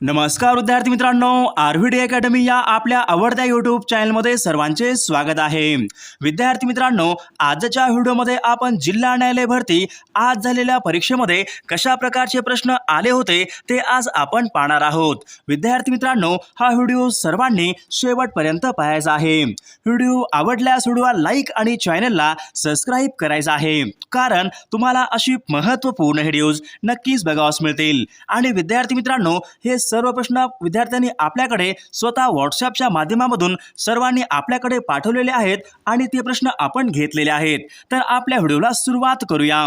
नमस्कार विद्यार्थी मित्रांनो आरव्हीडी अकॅडमी या आपल्या आवडत्या यूट्यूब चॅनलमध्ये सर्वांचे स्वागत आहे. विद्यार्थी मित्रांनो आजच्या व्हिडिओमध्ये आपण जिल्हा न्यायालय भरती आज झालेल्या परीक्षेमध्ये कशा प्रकारचे प्रश्न आले होते ते आज आपण पाहणार आहोत. विद्यार्थी मित्रांनो हा व्हिडिओ सर्वांनी शेवटपर्यंत पाहायचा आहे. व्हिडिओ आवडल्यास व्हिडिओला लाईक आणि चॅनलला सबस्क्राईब करायचा आहे. कारण तुम्हाला अशी महत्त्वपूर्ण व्हिडिओज नक्कीच बघावास मिळतील. आणि विद्यार्थी मित्रांनो हे सर्व प्रश्न विद्यार्थ्यांनी आपल्याकडे स्वतः व्हॉट्सअपच्या माध्यमामधून सर्वांनी आपल्याकडे पाठवलेले आहेत आणि ते प्रश्न आपण घेतलेले आहेत. तर आपल्या व्हिडिओला सुरुवात करूया.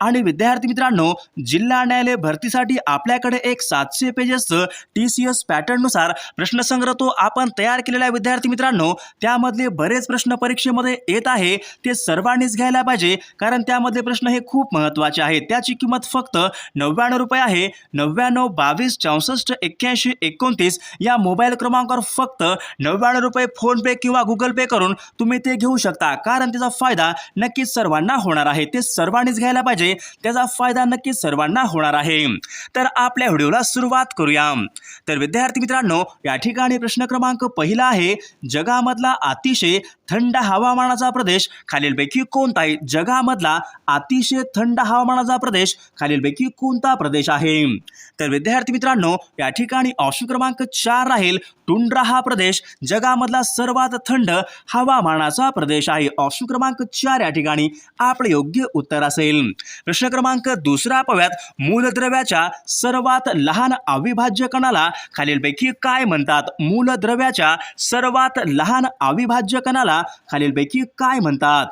आणि विद्यार्थी मित्रांनो जिल्हा न्यायालय भरतीसाठी आपल्याकडे एक सातशे पेजेसचं टी सी एस पॅटर्ननुसार प्रश्नसंग्रह तो आपण तयार केलेला आहे विद्यार्थी मित्रांनो. त्यामधले बरेच प्रश्न परीक्षेमध्ये येत आहे. ते सर्वांनीच घ्यायला पाहिजे कारण त्यामधले प्रश्न हे खूप महत्त्वाचे आहेत. त्याची किंमत फक्त नव्याण्णव रुपये आहे. नव्याण्णव बावीस चौसष्ट एक्क्याऐंशी एकोणतीस या मोबाईल क्रमांकावर फक्त नव्याण्णव रुपये फोनपे किंवा गुगल पे करून तुम्ही ते घेऊ शकता. कारण त्याचा फायदा नक्कीच सर्वांना होणार आहे. ते सर्वांनीच घ्यायला पाहिजे. त्याचा फायदा नक्कीच सर्वांना होणार आहे. तर आपल्या व्हिडिओला सुरुवात करूया. तर विद्यार्थी मित्रांनो या ठिकाणी प्रश्न क्रमांक पहिला आहे. जगामधला अतिशय थंड हवामानाचा प्रदेश खालीलपैकी कोणता आहे? जगामधला अतिशय थंड हवामानाचा प्रदेश खालीलपैकी कोणता प्रदेश आहे? तर विद्यार्थी मित्रांनो या ठिकाणी ऑप्शन क्रमांक चार राहील टुंड्रा हा प्रदेश. जगामधला सर्वात थंड हवामानाचा प्रदेश आहे. ऑप्शन क्रमांक चार या ठिकाणी आपले योग्य उत्तर असेल. प्रश्न क्रमांक दुसरा पव्यात मूलद्रव्याच्या सर्वात लहान अविभाज्य कणाला खालीलपैकी काय म्हणतात? मूलद्रव्याच्या सर्वात लहान अविभाज्य कणाला खालीलपैकी काय म्हणतात?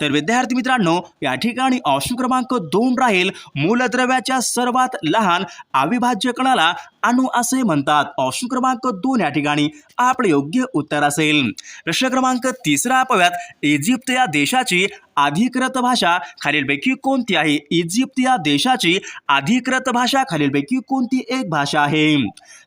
तर विद्यार्थी मित्रांनो या ठिकाणी ऑप्शन क्रमांक दोन राहील. मूलद्रव्याच्या सर्वात लहान अविभाज्य कणाला अणु असे म्हणतात. ऑप्शन क्रमांक दोन या ठिकाणी आपले योग्य उत्तर असेल. प्रश्न क्रमांक तिसरा पाहूयात. इजिप्त या देशाची अधिकृत भाषा खालीलपैकी कोणती आहे? इजिप्त या देशाची अधिकृत भाषा खालीलपैकी कोणती एक भाषा आहे?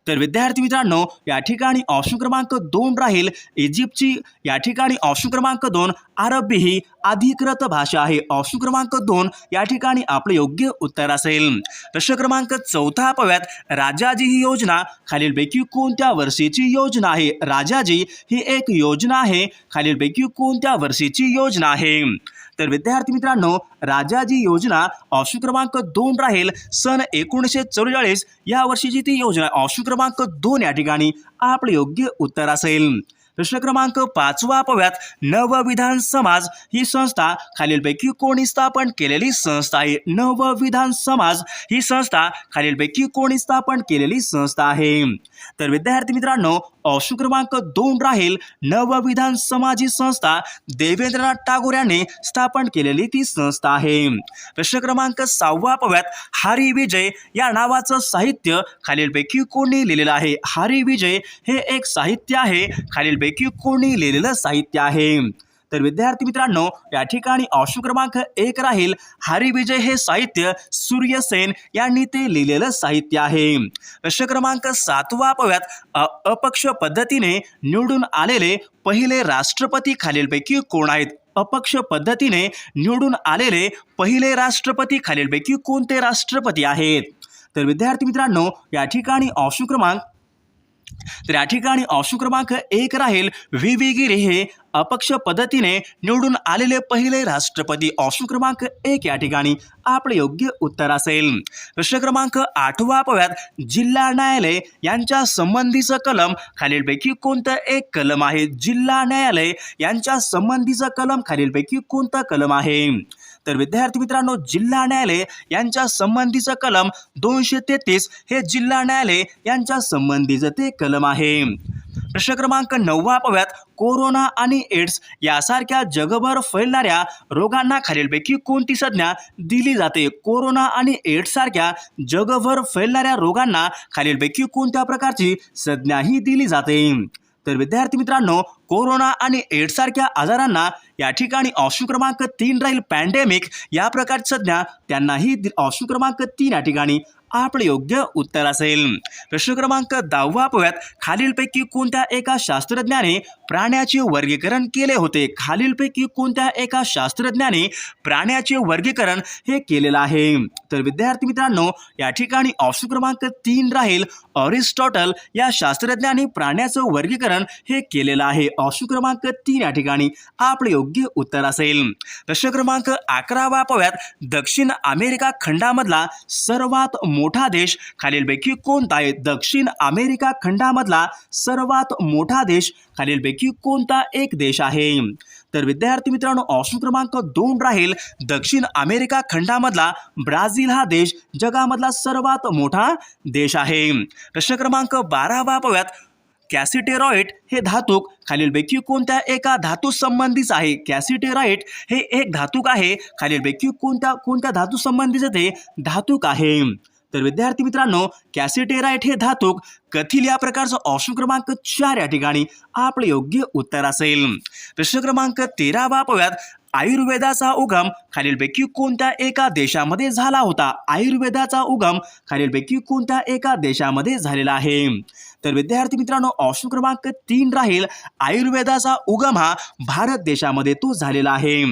तर विद्यार्थी मित्रांनो या ठिकाणी ऑप्शन क्रमांक दोन राहील. इजिप्तची या ठिकाणी ऑप्शन क्रमांक दोन अरबी ही अधिकृत भाषा आहे. ऑप्शन क्रमांक दोन या ठिकाणी आपले योग्य उत्तर असेल. प्रश्न क्रमांक चौथा पाहूयात. राजाजी ही योजना खालीलपैकी कोणत्या वर्षीची योजना आहे? राजाजी ही एक योजना आहे. खालीलपैकी कोणत्या वर्षीची योजना आहे? तर विद्यार्थी मित्रांनो राजाजी योजना ऑप्शन क्रमांक दोन राहील. सन एकोणीसशे चौवेचाळीस या वर्षीची ती योजना ऑप्शन क्रमांक दोन या ठिकाणी आपले योग्य उत्तर असेल. प्रश्न क्रमांक पाचवा पव्यात नवविधान समाज ही संस्था खालीलपैकी कोणी स्थापन केलेली संस्था आहे? नवविधान समाज ही संस्था खालीलपैकी कोणी स्थापन केलेली संस्था आहे? तर विद्यार्थी मित्रांनो ऑप्शन क्रमांक दोन राहील नवविधान समाजी संस्था देवेंद्रनाथ टागोर यांनी स्थापन केलेली ती संस्था आहे. प्रश्न क्रमांक सहावा पव्यात हरी विजय या नावाचं साहित्य खालीलपैकी कोणी लिहिलेलं आहे? हरी विजय हे एक साहित्य आहे. खालीलपैकी कोणी लिहिलेलं साहित्य आहे? तर विद्यार्थी मित्रांनो या ठिकाणी ऑप्शन क्रमांक एक राहील. हरी विजय हे साहित्य सूर्यसेन यांनी ते लिहिलेलं साहित्य आहे. प्रश्न क्रमांक सातवा पव्यात अ- अपक्ष पद्धतीने निवडून आलेले पहिले राष्ट्रपती खालीलपैकी कोण आहेत? अपक्ष पद्धतीने निवडून आलेले पहिले राष्ट्रपती खालीलपैकी कोणते राष्ट्रपती आहेत? तर विद्यार्थी मित्रांनो या ठिकाणी ऑप्शन क्रमांक तर या ठिकाणी ऑप्शन क्रमांक एक राहील. व्ही व्ही गिरी हे अपक्ष पद्धतीने निवडून आलेले पहिले राष्ट्रपती. ऑप्शन क्रमांक एक या ठिकाणी आपले योग्य उत्तर असेल. प्रश्न क्रमांक आठवा पव्यात जिल्हा न्यायालय यांच्या संबंधीचं कलम खालीलपैकी कोणतं एक कलम आहे? जिल्हा न्यायालय यांच्या संबंधीचं कलम खालीलपैकी कोणतं कलम आहे? तर विद्यार्थी मित्रांनो जिल्हा न्यायालय यांच्या संबंधीचं कलम दोनशे तेहतीस हे जिल्हा न्यायालय यांच्या संबंधीचं ते कलम आहे. प्रश्न क्रमांक नववा पव्यात कोरोना आणि एड्स यासारख्या जगभर फैलणाऱ्या रोगांना खालीलपैकी कोणती संज्ञा दिली जाते? कोरोना आणि एड्स सारख्या जगभर फैलणाऱ्या रोगांना खालीलपैकी कोणत्या प्रकारची संज्ञाही दिली जाते? तर विद्यार्थी मित्रांनो कोरोना आणि एड्स सारख्या आजारांना या ठिकाणी ऑप्शन क्रमांक तीन राहील पॅन्डेमिक या प्रकारची संज्ञा त्यांनाही ऑप्शन क्रमांक तीन या ठिकाणी आपलं योग्य उत्तर असेल. प्रश्न क्रमांक दहावा पाहूयात. खालीलपैकी कोणत्या एका शास्त्रज्ञाने प्राण्याचे वर्गीकरण केले होते? खालीलपैकी कोणत्या एका शास्त्रज्ञाने प्राण्याचे वर्गीकरण हे केलेलं आहे? तर विद्यार्थी मित्रांनो या ठिकाणी ऑप्शन क्रमांक तीन राहील. ऑरिस्टॉटल या शास्त्रज्ञाने प्राण्याचं वर्गीकरण हे केलेलं आहे. ऑप्शन क्रमांक तीन या ठिकाणी आपले योग्य उत्तर असेल. प्रश्न क्रमांक अकरावा पाहूयात. दक्षिण अमेरिका खंडामधला सर्वात मोठा देश खालीलपैकी कोणता आहे? दक्षिण अमेरिका खंडामधला सर्वात मोठा देश खालीलपैकी कोणता एक देश आहे? तर विद्यार्थी मित्रांनो ऑप्शन क्रमांक दोन राहील. दक्षिण अमेरिका खंडामधला ब्राझील हा देश जगामधला सर्वात मोठा देश आहे. प्रश्न क्रमांक बारावा पाहूयात कॅसिटेरॉइट हे धातूक खालीलपैकी कोणत्या एका धातू संबंधीच आहे? कॅसिटेरॉइट हे एक धातूक आहे खालीलपैकी कोणत्या कोणत्या धातू संबंधीचं ते धातूक आहे. तर विद्यार्थी मित्रांनो कॅसिटेराइट हे धातूक कथील या प्रकारचं ऑप्शन क्रमांक चार या ठिकाणी आपले योग्य उत्तर असेल. प्रश्न क्रमांक तेरा वापव्यात आयुर्वेदाचा उगम खालीलपैकी कोणत्या एका देशामध्ये झाला होता? आयुर्वेदाचा उगम खालीलपैकी कोणत्या एका देशामध्ये झालेला आहे? तर विद्यार्थी मित्रांनो ऑप्शन क्रमांक तीन राहील आयुर्वेदाचा उगम हा भारत देशामध्ये तो झालेला आहे.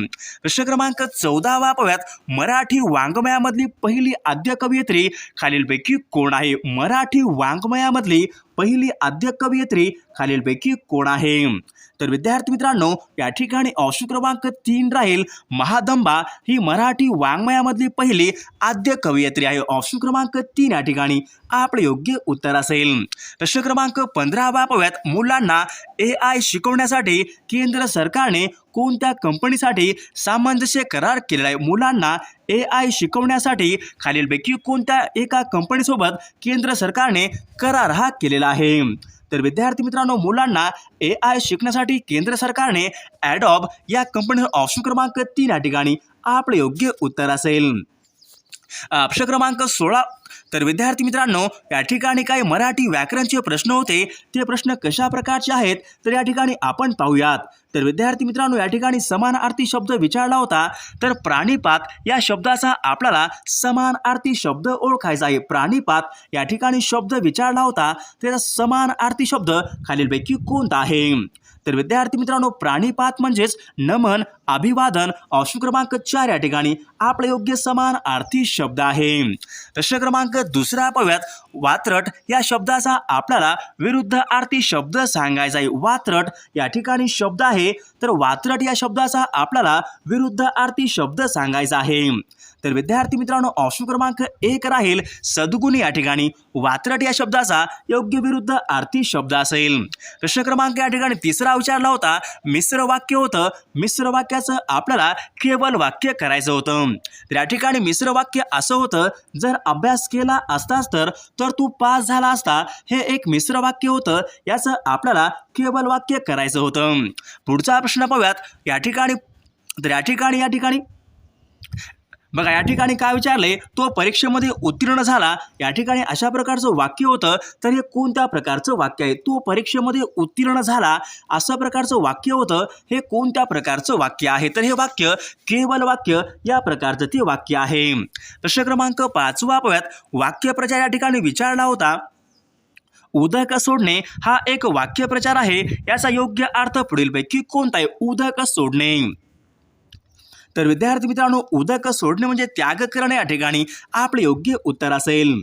प्रश्न क्रमांक चौदा वापव्यात मराठी वाङ्मयामधली पहिली आद्य कवयित्री खालीलपैकी कोण आहे? मराठी वाङ्मयामधली पहिली आद्य कवयित्री खालीलपैकी कोण आहे? तर विद्यार्थी मित्रांनो या ठिकाणी ऑप्शन क्रमांक तीन राहील महादंबा. ही मराठी वाङ्मयामधली पहिली आद्य कवयित्री आहे. ऑप्शन क्रमांक तीन या ठिकाणी आपले योग्य उत्तर असेल. प्रश्न क्रमांक पंधरावा पाव्यात मुलांना ए आय शिकवण्यासाठी केंद्र सरकारने कोणत्या कंपनीसाठी सामंजस्य करार केलेला आहे? मुलांना ए आय शिकवण्यासाठी खालीलपैकी कोणत्या एका कंपनीसोबत केंद्र सरकारने करार हा केलेला आहे? तर विद्यार्थी मित्रांनो मुलांना ए आय शिकण्यासाठी केंद्र सरकारने ॲडॉब या कंपनीचा ऑप्शन क्रमांक तीन या ठिकाणी आपले योग्य उत्तर असेल. ऑप्शन क्रमांक सोळा तर विद्यार्थी मित्रांनो या ठिकाणी काही मराठी व्याकरणचे प्रश्न होते. ते प्रश्न कशा प्रकारचे आहेत? तर या ठिकाणी आपण पाहूयात. तर विद्यार्थी मित्रांनो या ठिकाणी समानार्थी शब्द विचारला होता. तर प्राणीपात या शब्दाचा आपल्याला समानार्थी शब्द ओळखायचा आहे. प्राणीपात या ठिकाणी शब्द विचारला होता. त्याचा समानार्थी शब्द खालीलपैकी कोणता आहे? तर विद्यार्थी मित्रांनो प्राणीपात म्हणजेच नमन अभिवादन ऑप्शन क्रमांक चार या ठिकाणी आपले योग्य समान आर्थी शब्द आहे. प्रश्न क्रमांक दुसरा पाहूयात. वात्रट या शब्दाचा आपल्याला विरुद्ध आरती शब्द सांगायचा आहे. वात्रट या ठिकाणी शब्द आहे. तर वात्रट या शब्दाचा आपल्याला विरुद्ध आरती शब्द सांगायचा आहे. तर विद्यार्थी मित्रांनो ऑप्शन क्रमांक एक राहील सद्गुणी या ठिकाणी. वात्रट या शब्दाचा योग्य विरुद्ध आर्थी शब्द असेल. प्रश्न क्रमांक या ठिकाणी तिसरा विचारला होता. मिश्र वाक्य होतं. मिश्र वाक्याचं आपल्याला केवळ वाक्य करायचं होतं. तर या ठिकाणी मिश्र वाक्य असं होतं जर अभ्यास केला असतास तर तर तू पास झाला असता हे एक मिश्र वाक्य होतं. याचं आपल्याला केवळ वाक्य करायचं होतं. पुढचा प्रश्न पाहूयात. या ठिकाणी तर या ठिकाणी या ठिकाणी बघा या ठिकाणी काय विचारले तो परीक्षेमध्ये उत्तीर्ण झाला. या ठिकाणी अशा प्रकारचं वाक्य होतं. तर हे कोणत्या प्रकारचं वाक्य आहे? तो परीक्षेमध्ये उत्तीर्ण झाला. असं प्रकारचं वाक्य होतं. हे कोणत्या प्रकारचं वाक्य आहे? तर हे वाक्य केवल वाक्य या प्रकारचं ते वाक्य आहे. प्रश्न क्रमांक पाचवा पाहूयात वाक्यप्रचार या ठिकाणी विचारला होता. उदक सोडणे हा एक वाक्यप्रचार आहे. याचा योग्य अर्थ पुढीलपैकी कोणता आहे? उदक सोडणे. तर विद्यार्थी मित्रांनो उदक सोडणे म्हणजे त्याग करणे या ठिकाणी आपले योग्य उत्तर असेल.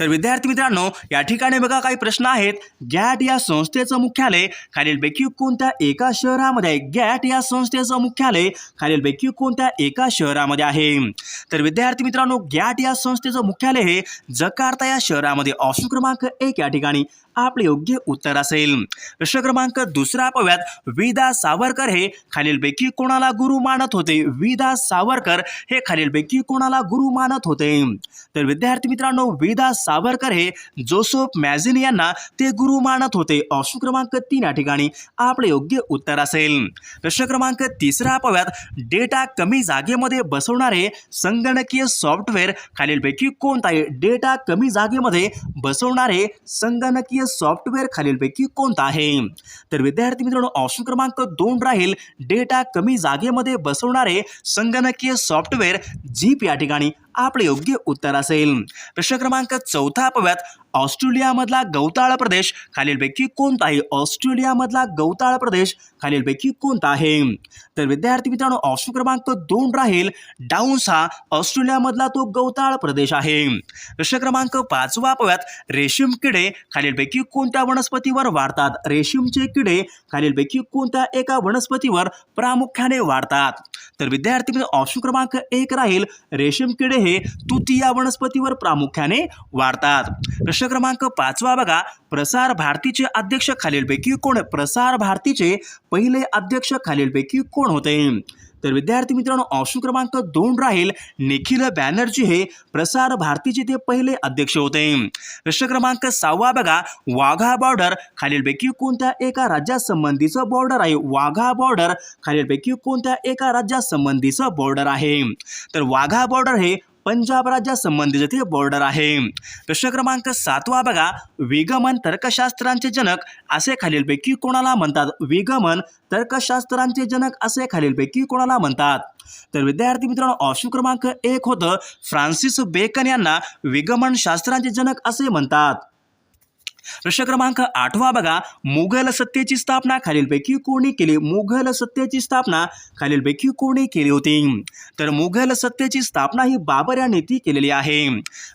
तर विद्यार्थी मित्रांनो या ठिकाणी बघा काही प्रश्न आहेत. गॅट या संस्थेचं मुख्यालय खालीलपैकी कोणत्या एका शहरामध्ये आहे? गॅट या संस्थेचं मुख्यालय खालीलपैकी कोणत्या एका शहरामध्ये आहे? तर विद्यार्थी मित्रांनो गॅट या संस्थेचं मुख्यालय हे जकार्ता या शहरामध्ये. ऑप्शन क्रमांक एक या ठिकाणी. आपले योग्य उत्तर असेल. प्रश्न क्रमांक दुसरा पाहूयात. विदा सावरकर हे खालीलपैकी कोणाला गुरु मानत होते? विदा सावरकर हे खालीलपैकी कोणाला गुरु मानत होते? तर विद्यार्थी मित्रांनो विदा सावरकर हे जोसेफ मॅझिन यांना ते गुरु मानत होते. ऑप्शन क्रमांक तीन या ठिकाणी आपले योग्य उत्तर असेल. प्रश्न क्रमांक तिसरा पाहूयात. डेटा कमी जागेमध्ये बसवणारे संगणकीय सॉफ्टवेअर खालीलपैकी कोणता आहे? डेटा कमी जागेमध्ये बसवणारे संगणकीय सॉफ्टवेअर खालीलपैकी कोणता आहे? तर विद्यार्थी मित्रांनो ऑप्शन क्रमांक दोन राहील. डेटा कमी जागेमध्ये बसवणारे संगणकीय सॉफ्टवेअर जीप या ठिकाणी आपले योग्य उत्तर असेल. प्रश्न क्रमांक चौथा अपव्यात ऑस्ट्रेलियामधला गवताळ प्रदेश खालीलपैकी कोणता आहे? ऑस्ट्रेलियामधला गवताळ प्रदेश खालीलपैकी कोणता आहे? तर विद्यार्थी मित्रांनो ऑप्शन क्रमांक दोन राहील. डाऊन्स हा ऑस्ट्रेलियामधला तो गवताळ प्रदेश आहे. प्रश्न क्रमांक पाचवा पव्यात रेशीम किडे खालीलपैकी कोणत्या वनस्पतीवर वाढतात? रेशीमचे किडे खालीलपैकी कोणत्या एका वनस्पतीवर प्रामुख्याने वाढतात? तर विद्यार्थी मित्र ऑप्शन क्रमांक एक राहील. रेशीम किडे मध्ये तुती या वनस्पतीवर प्रामुख्याने वाढतात. प्रश्न क्रमांक पाचवा बघा. प्रसार भारतीचे अध्यक्ष खालीलपैकी कोण? प्रसार भारतीचे पहिले अध्यक्ष खालीलपैकी कोण होते? तर विद्यार्थी मित्रांनो ऑप्शन क्रमांक दोन राहील निखिल बॅनर्जी हे. प्रसार भारतीचे ते पहिले अध्यक्ष होते. प्रश्न क्रमांक सहावा बघा. वाघा बॉर्डर खालीलपैकी कोणत्या एका राज्यासंबंधीचं बॉर्डर आहे? वाघा बॉर्डर खालीलपैकी कोणत्या एका राज्यासंबंधीचं बॉर्डर आहे? तर वाघा बॉर्डर हे पंजाब राज्यासंबंधी ते बॉर्डर आहे. प्रश्न क्रमांक सातवा बघा विगमन तर्कशास्त्रांचे जनक असे खालीलपैकी कोणाला म्हणतात? विगमन तर्कशास्त्रांचे जनक असे खालीलपैकी कोणाला म्हणतात? तर विद्यार्थी मित्रांनो ऑप्शन क्रमांक एक होतं फ्रान्सिस बेकन यांना विगमन शास्त्रांचे जनक असे म्हणतात. प्रश्न क्रमांक आठवा बघा. मुघल सत्तेची स्थापना खालीलपैकी कोणी केली? मुघल सत्तेची स्थापना खालीलपैकी कोणी केली होती? तर मुघल सत्तेची स्थापना ही बाबर यांनी ती केलेली आहे.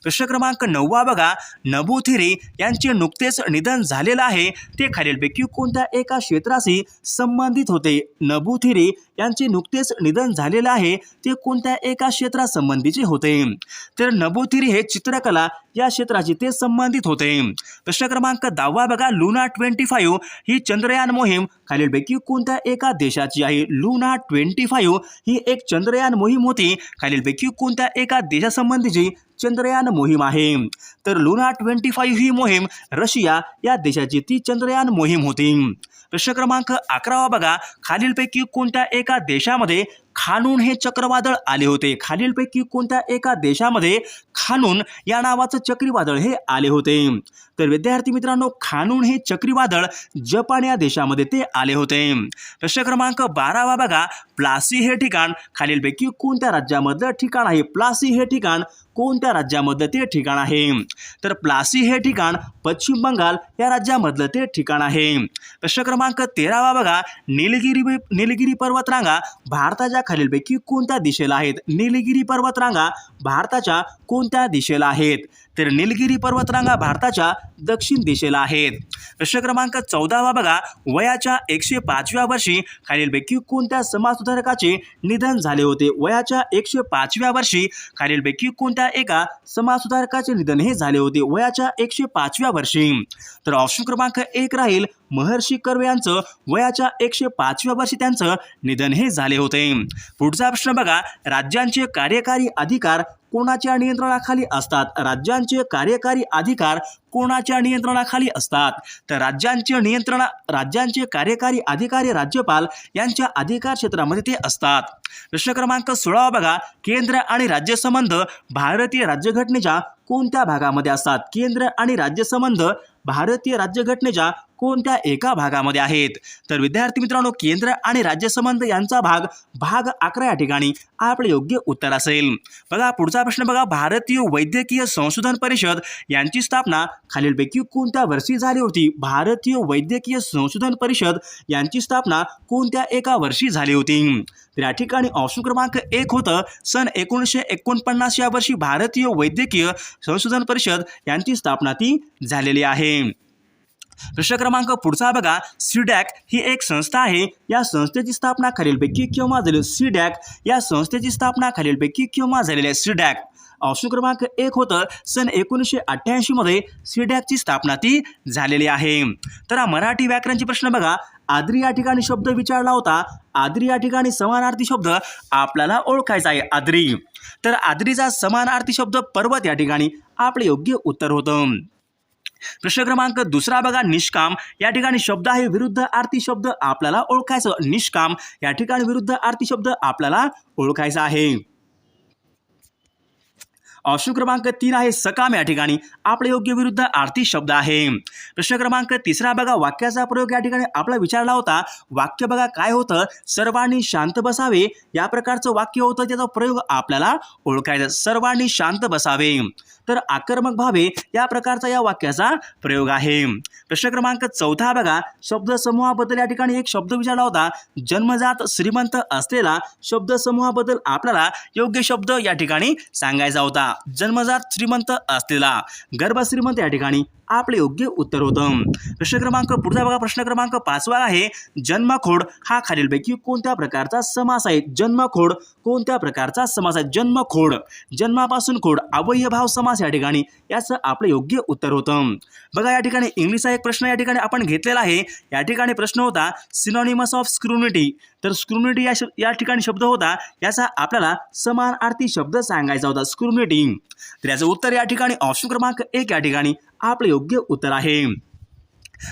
प्रश्न क्रमांक नववा बघा. नभोथिरी यांचे नुकतेच निधन झालेलं आहे. ते खालीलपैकी कोणत्या एका क्षेत्राशी संबंधित होते? नभोथिरी यांचे नुकतेच निधन झालेलं आहे. ते कोणत्या एका क्षेत्रासंबंधीचे होते? तर नभोथिरी हे चित्रकला या क्षेत्राशी ते संबंधित होते. प्रश्न क्रमांक दहावा बघा लुना ट्वेंटी फाईव्ह. ही चंद्रयान मोहीम खालीलपैकी कोणत्या एका देशाची आहे? लुना ट्वेंटी फाईव्ह ही एक चंद्रयान मोहीम होती. खालीलपैकी कोणत्या एका देशासंबंधीची चंद्रयान मोहीम आहे? तर लुना ट्वेंटी फाईव्ह ही मोहीम रशिया या देशाची ती चंद्रयान मोहीम होती. प्रश्न क्रमांक अकरावा बघा खालीलपैकी कोणत्या एका देशामध्ये खानून हे चक्रवादळ आले होते? खालीलपैकी कोणत्या एका देशामध्ये खानून या नावाचं चक्रीवादळ हे आले होते? तर विद्यार्थी मित्रांनो खानून हे चक्रीवादळ जपान या देशामध्ये ते आले होते. प्रश्न क्रमांक बारावा बघा. प्लासी हे ठिकाण खालीलपैकी कोणत्या राज्यामधलं ठिकाण आहे? प्लासी हे ठिकाण कोणत्या राज्यामधलं ते ठिकाण आहे? तर प्लासी हे ठिकाण पश्चिम बंगाल या राज्यामधलं ते ठिकाण आहे. प्रश्न क्रमांक तेरावा बघा. निलगिरी निलगिरी पर्वतरांगा भारताच्या खालीलपैकी कोणत्या दिशेला आहेत? निलगिरी पर्वतरांगा भारताच्या कोणत्या दिशेला आहेत? तर निलगिरी पर्वतरांगा भारताच्या दक्षिण दिशेला आहेत. प्रश्न क्रमांक चौदावा बघा. वयाच्या एकशे पाचव्या वर्षी खालीलपैकी कोणत्या समाजसुधारकाचे निधन झाले होते? वयाच्या एकशे पाचव्या वर्षी खालीलपैकी कोणत्या एका समाजसुधारकाचे निधन हे झाले होते? वयाच्या एकशे पाचव्या वर्षी. तर ऑप्शन क्रमांक एक राहील महर्षी कर्वे यांचं. वयाच्या एकशे पाचव्या वर्षी त्यांचं निधन हे झाले होते. पुढचा प्रश्न बघा. राज्यांचे कार्यकारी अधिकार कोणाच्या नियंत्रणाखाली असतात? राज्यांचे कार्यकारी अधिकार कोणाच्या नियंत्रणाखाली असतात? तर राज्यांचे नियंत्रण राज्यांचे कार्यकारी अधिकारी राज्यपाल यांच्या अधिकार क्षेत्रामध्ये ते असतात. प्रश्न क्रमांक सोळावा बघा. केंद्र आणि राज्य संबंध भारतीय राज्यघटनेच्या कोणत्या भागामध्ये असतात? केंद्र आणि राज्य संबंध भारतीय राज्यघटनेच्या कोणत्या एका भागामध्ये आहेत? तर विद्यार्थी मित्रांनो केंद्र आणि राज्य संबंध यांचा भाग भाग अकरा या ठिकाणी आपले योग्य उत्तर असेल. बघा पुढचा प्रश्न बघा. भारतीय वैद्यकीय संशोधन परिषद यांची स्थापना खालीलपैकी कोणत्या वर्षी झाली होती? भारतीय वैद्यकीय संशोधन परिषद यांची स्थापना कोणत्या एका वर्षी झाली होती? तर या ठिकाणी ऑप्शन क्रमांक एक होतं. सन एकोणीसशे एकोणपन्नास या वर्षी भारतीय वैद्यकीय संशोधन परिषद यांची स्थापना ती झालेली आहे. प्रश्न क्रमांक पुढचा बघा. सीडॅक ही एक संस्था आहे. या संस्थेची स्थापना खालीलपैकी केव्हा झाली सीडॅक या संस्थेची स्थापना खालीलपैकी केव्हा झालेली आहे सीडॅक. ऑप्शन क्रमांक एक होतं सन एकोणीसशे अठ्ठ्याऐंशीमध्ये सीडॅकची स्थापना ती झालेली आहे. तर मराठी व्याकरणचे प्रश्न बघा. आद्री या ठिकाणी शब्द विचारला होता. आद्री या ठिकाणी समानार्थी शब्द आपल्याला ओळखायचा आहे आद्री. तर आद्रीचा समानार्थी शब्द पर्वत या ठिकाणी आपले योग्य उत्तर होतं. प्रश्न क्रमांक दुसरा बघा निष्काम. या ठिकाणी शब्द आहे विरुद्ध आरती शब्द आपल्याला ओळखायचं. निष्काम या ठिकाणी विरुद्ध आरती शब्द आपल्याला ओळखायचा आहे. ऑप्शन क्रमांक तीन आहे सकाम या ठिकाणी. आपले योग्य विरुद्ध आर्थिक शब्द आहे. प्रश्न क्रमांक तिसरा बघा वाक्याचा प्रयोग या ठिकाणी आपला विचारला होता. वाक्य बघा काय होतं? सर्वांनी शांत बसावे. या प्रकारचं वाक्य होतं त्याचा प्रयोग आपल्याला ओळखायचा. सर्वांनी शांत बसावे. तर आक्रमक भावे या प्रकारचा या वाक्याचा प्रयोग आहे. प्रश्न क्रमांक चौथा बघा. शब्दसमूहाबद्दल या ठिकाणी एक शब्द विचारला होता. जन्मजात श्रीमंत असलेला शब्दसमूहाबद्दल आपल्याला योग्य शब्द या ठिकाणी सांगायचा होता. जन्मजात श्रीमंत असलेला गर्भ श्रीमंत या ठिकाणी आपले योग्य उत्तर होतं. प्रश्न क्रमांक पुढचा बघा. प्रश्न क्रमांक पाचवा आहे जन्मखोड हा खालीलपैकी कोणत्या प्रकारचा समास आहे? जन्मखोड कोणत्या प्रकारचा समास आहे? जन्मखोड जन्मापासून खोड अवयभाव समास या ठिकाणी याचं आपलं योग्य उत्तर होतं. बघा या ठिकाणी इंग्लिशचा एक प्रश्न या ठिकाणी आपण घेतलेला आहे. या ठिकाणी प्रश्न होता सिनॉनिमस ऑफ स्क्रुनिटी तर स्क्रुनिटी या या ठिकाणी शब्द होता याचा आपल्याला समानार्थी शब्द सांगायचा होता. स्क्रुनिटी तर याचं उत्तर या ठिकाणी ऑप्शन क्रमांक एक या ठिकाणी. आपलं योग्य उत्तर आहे.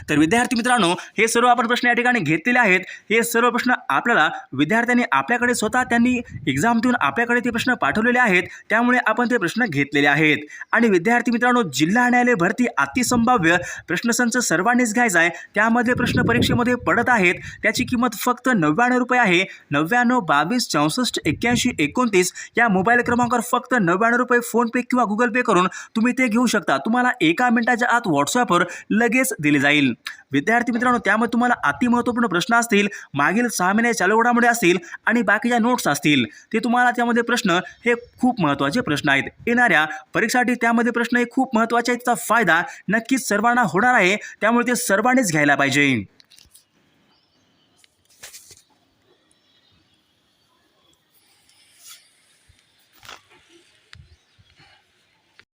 तर विद्यार्थी मित्रांनो हे सर्व आपण प्रश्न या ठिकाणी घेतलेले आहेत. हे सर्व प्रश्न आपल्याला विद्यार्थ्यांनी आपल्याकडे स्वतः त्यांनी एक्झाम देऊन आपल्याकडे ते प्रश्न पाठवलेले आहेत. त्यामुळे आपण ते प्रश्न घेतलेले आहेत. आणि विद्यार्थी मित्रांनो जिल्हा न्यायालय भरती अतिसंभाव्य प्रश्नसंच सर्वांनीच घ्यायचा आहे. त्यामध्ये प्रश्न परीक्षेमध्ये पडत आहेत. त्याची किंमत फक्त नव्याण्णव रुपये आहे. नव्याण्णव बावीस चौसष्ट एक्क्याऐंशी एकोणतीस या मोबाईल क्रमांकावर फक्त नव्याण्णव रुपये फोनपे किंवा गुगल पे करून तुम्ही ते घेऊ शकता. तुम्हाला एका मिनिटाच्या आत व्हॉट्सअपवर लगेच दिले जाईल. विद्यार्थी मित्रांनो त्यामध्ये तुम्हाला अतिमहत्वपूर्ण प्रश्न असतील. मागील सहा महिने चालू घडामोडी असतील आणि बाकीच्या नोट्स असतील ते तुम्हाला त्यामध्ये प्रश्न हे खूप महत्त्वाचे प्रश्न आहेत. येणाऱ्या परीक्षेसाठी त्यामध्ये प्रश्न हे खूप महत्त्वाचे आहेत. त्याचा फायदा नक्कीच सर्वांना होणार आहे. त्यामुळे ते सर्वांनीच घ्यायला पाहिजे.